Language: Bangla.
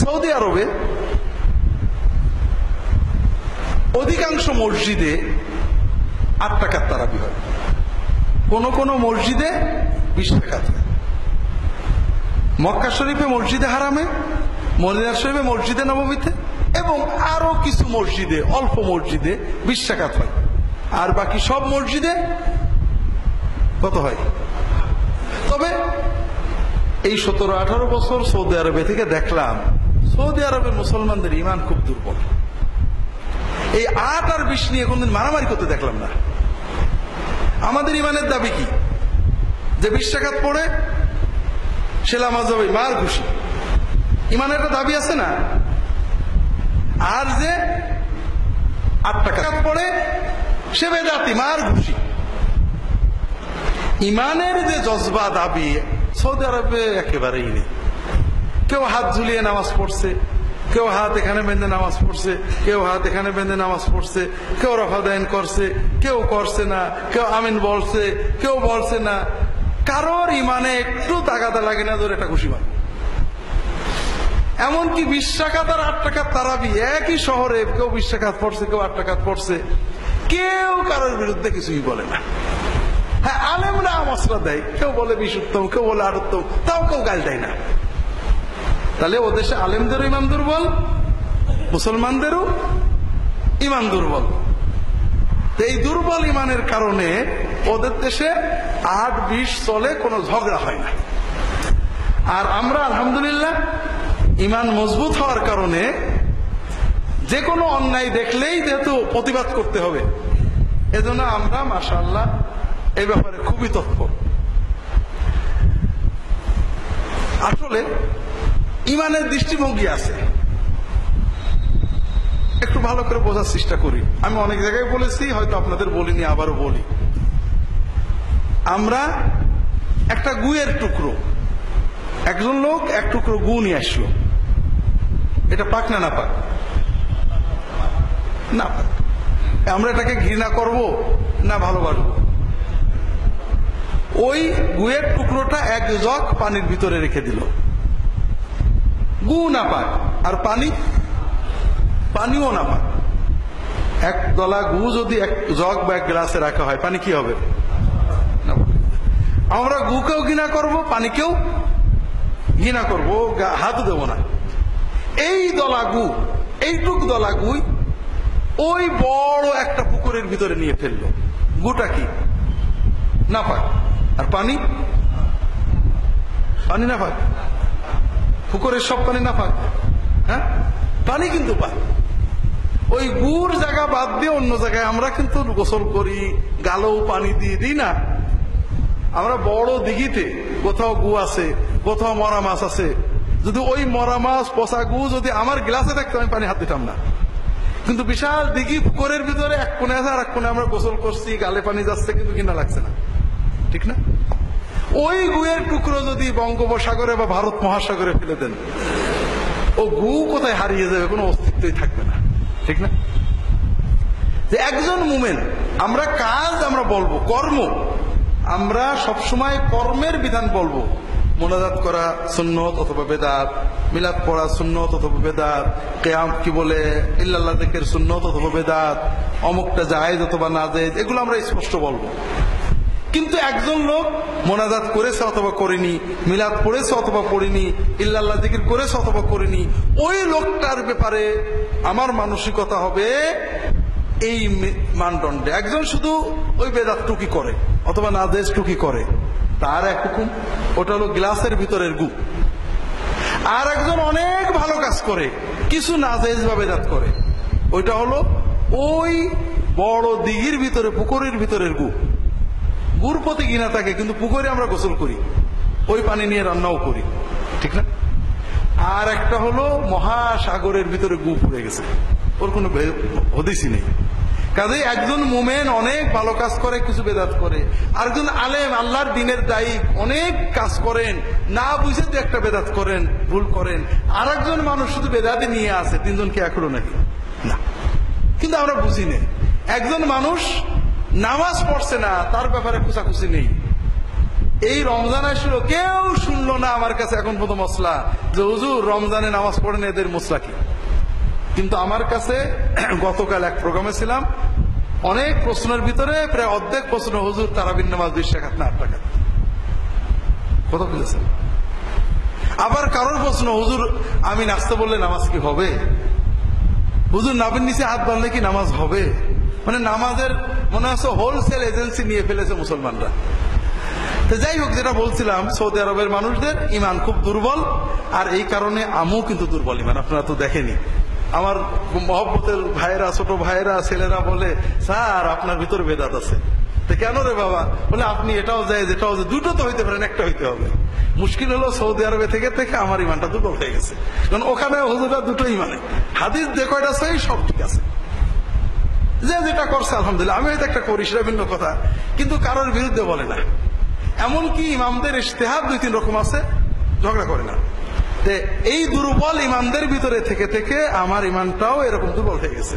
সৌদি আরবে অধিকাংশ মসজিদে আট টাকার তারাবি হয়। কোন কোন মসজিদে বিশ টাকা মক্কা শরীফে মসজিদে হারামে, মদিনা শরীফে মসজিদে নবমীতে, এবং আরও কিছু মসজিদে, অল্প মসজিদে বিশ টাকা হয়। আর বাকি সব মসজিদে কত হয়? তবে এই সতেরো আঠারো বছর সৌদি আরবে থেকে দেখলাম সৌদি আরবের মুসলমানদের ইমান খুব দুর্বল। এই আট আর বিশ নিয়ে কোনদিন মারামারি করতে দেখলাম না। আমাদের ইমানের দাবি কি? যে বিশ টাকাত পড়ে সেলা মাঝাবে মার খুশি ইমানের একটা দাবি আছে না? আর যে আট টাকা পড়ে সে বেদাতি, মার খুশি ইমানের যে জজবা দাবি সৌদি আরবে একেবারেই নেই। কেউ হাত ঝুলিয়ে নামাজ পড়ছে, কেউ হাত এখানে বেঁধে নামাজ পড়ছে, কেউ হাত এখানে বেঁধে নামাজ পড়ছে, কেউ রফাদায়ন করছে, কেউ করছে না, কেউ আমিন বলছে, কেউ বলছে না। কারোর ইমানে একটু তাগাদা লাগে না, ধরে একটা খুশি মানে এমনকি বিশ টাকা তার আট টাকার তারাবি একই শহরে কেউ বিশ টাকা পড়ছে, কেউ আট টাকা পড়ছে। কেউ কারোর বিরুদ্ধে কিছুই বলে না। হ্যাঁ আলেমরা মশলা দেয়, কেউ বলে বিশ উত্তম কেউ বলে আর উত্তম তাও কেউ গাল দেয় না। তাহলে ও দেশে আলেমদেরও ইমান দুর্বল, মুসলমানদেরও ইমান দুর্বল। এই দুর্বল ইমানের কারণে ওদের দেশে আট বিশ চলে কোনো ঝগড়া হয় না। আর আমরা আলহামদুলিল্লাহ ইমান মজবুত হওয়ার কারণে যে কোনো অন্যায় দেখলেই যেহেতু প্রতিবাদ করতে হবে, এজন্য আমরা মাসাল্লাহ এ ব্যাপারে খুবই তৎপর। আসলে ইমানের দৃষ্টিভঙ্গি আছে। একটু ভালো করে বোঝার চেষ্টা করি। আমি অনেক জায়গায় বলেছি, হয়তো আপনাদের বলিনি, আবারও বলি। আমরা একটা গুয়ের টুকরো। একজন লোক এক টুকরো গু নিয়ে আসলো। এটা পাক না না পাক? না পাক। আমরা এটাকে ঘৃণা করব না ভালোবাসবো? ওই গুয়ের টুকরোটা এক জগ পানির ভিতরে রেখে দিল। গু না পাক আর পানি? পানিও না পাক এক দলা গু যদি এক জগ বা এক গ্লাসে রাখা হয়, পানি কি হবে। আমরা গুকেও ঘৃণা করব, পানিকেও ঘৃণা করব। হাত দেব না। এই দলা গু, এইটুক দলা গুই ওই বড় একটা পুকুরের ভিতরে নিয়ে ফেলল। গুটা কি? না পাক আর পানি? পানি না পাক পুকুরের সব পানি না পাক হ্যাঁ? পানি কিন্তু পাক ওই গুড় জায়গা বাদ দিয়ে অন্য জায়গায় আমরা কিন্তু গোসল করি, গালেও পানি দিয়ে দিই না। আমরা বড় দিঘিতে কোথাও গু আছে, কোথাও মরা মাছ আছে। যদি ওই মরা মাছ, পচা গু যদি আমার গ্লাসে থাকতো, আমি পানি হাত দিতাম না। কিন্তু বিশাল দিঘি পুকুরের ভিতরে এক কোণে আছে আর এক কোণে আমরা গোসল করছি, গালে পানি যাচ্ছে, কিন্তু কিনা লাগছে না। ঠিক না? ওই গুয়ের টুকরো যদি বঙ্গোপসাগরে বা ভারত মহাসাগরে ফেলে দেন, ও গু কোথায় হারিয়ে যাবে কোনো অস্তিত্বই থাকবে না। ঠিক না? যে একজন মুমেন, আমরা কাজ আমরা বলব, কর্ম। আমরা সবসময় কর্মের বিধান বলব। মোনাজাত করা সুন্নত অথবা বেদাত, মিলাদ পড়া সুন্নত অথবা বেদাত, কেয়াম কি বলে, ইল্লাল্লাহ দেখের সুন্নত অথবা বেদাত, অমুকটা জায়েজ অথবা না এগুলো আমরা স্পষ্ট বলব। কিন্তু একজন লোক মোনাজাত করেছে অথবা করেনি, মিলাদ পড়েছে অথবা পড়েনি, ইল্লাল্লাহ জিকির করেছে অথবা করেনি, ওই লোকটার ব্যাপারে আমার মানসিকতা হবে এই মানদণ্ডে। একজন শুধু ওই বেদাত টুকি করে অথবা নাদেজ টুকি করে। তার এক হুকুম, ওটা হলো গ্লাসের ভিতরের গু। আর একজন অনেক ভালো কাজ করে, কিছু নাজেজ বা বেদাত করে। ওইটা হলো ওই বড় দিঘির ভিতরে, পুকুরের ভিতরের গু। গুর প্রতি ঘৃণা থাকে, কিন্তু পুকুরে আমরা গোসল করি। ওই পানি নিয়ে রান্নাও করি। ঠিক না? আর একটা হলো, মহাসাগরের ভিতরে গু পড়ে গেছে। ওর কোনো হদিসই নেই। কাজে একজন মোমেন অনেক ভালো কাজ করে, কিছু বেদাত করে। আরেকজন আলেম, আল্লাহর দিনের দায়ী, অনেক কাজ করেন। না বুঝে যে একটা বেদাত করেন, ভুল করেন। আর একজন মানুষ শুধু বেদাতে নিয়ে আসে তিনজনকে এখনও নাকি? না। কিন্তু আমরা বুঝি নেই একজন মানুষ নামাজ পড়ছে না, তার ব্যাপারে খুশাখুশি নেই। এই রমজান আসলো কেউ শুনলো না আমার কাছে এখন পর্যন্ত মশলা যে, হুজুর, রমজানে নামাজ পড়েন এদের মশলা কি? কিন্তু আমার কাছে গতকাল এক প্রোগ্রামে ছিলাম, অনেক প্রশ্নের ভিতরে প্রায় অর্ধেক প্রশ্ন, হুজুর তারাবিন নামাজ দুই টাকা না আট টাকা কত বুঝেছেন আবার কারোর প্রশ্ন, হুজুর, আমি নাচতে বললে নামাজ কি হবে? হুজুর নাবিন নিচে হাত বাঁধলে কি নামাজ হবে? মানে নামাজের, মনে হচ্ছে হোলসেল এজেন্সি নিয়ে ফেলেছে মুসলমানরা। তো যাই হোক, যেটা বলছিলাম, সৌদি আরবের মানুষদের ইমান খুব দুর্বল, আর এই কারণে আমিও কিন্তু দুর্বল ইমান আপনারা তো দেখেনি আমার মহব্বতের ভাইয়েরা, ছোট ভাইয়েরা, ছেলেরা বলে, স্যার, আপনার ভিতর বেদাত আছে। তো কেন রে বাবা? বলে, আপনি এটাও যায়, যেটাও যায়, দুটো তো হইতে পারেন একটা হইতে হবে। মুশকিল হলো সৌদি আরবে থেকে থেকে আমার ইমানটা দুর্বল হয়ে গেছে। কারণ ওখানে হুজুরা দুটো ইমানে হাদিস যে কয়টা সব ঠিক আছে। যে যেটা করছে, আলহামদুলিল্লাহ। আমি হয়তো একটা করি, সেটা ভিন্ন কথা। কিন্তু কারোর বিরুদ্ধে বলে না। এমনকি ইমামদের ইশতেহার দুই তিন রকম আছে, ঝগড়া করে না। এই দুর্বল ইমানদের ভিতরে থেকে থেকে আমার ইমানটাও এরকম দুর্বল হয়ে গেছে।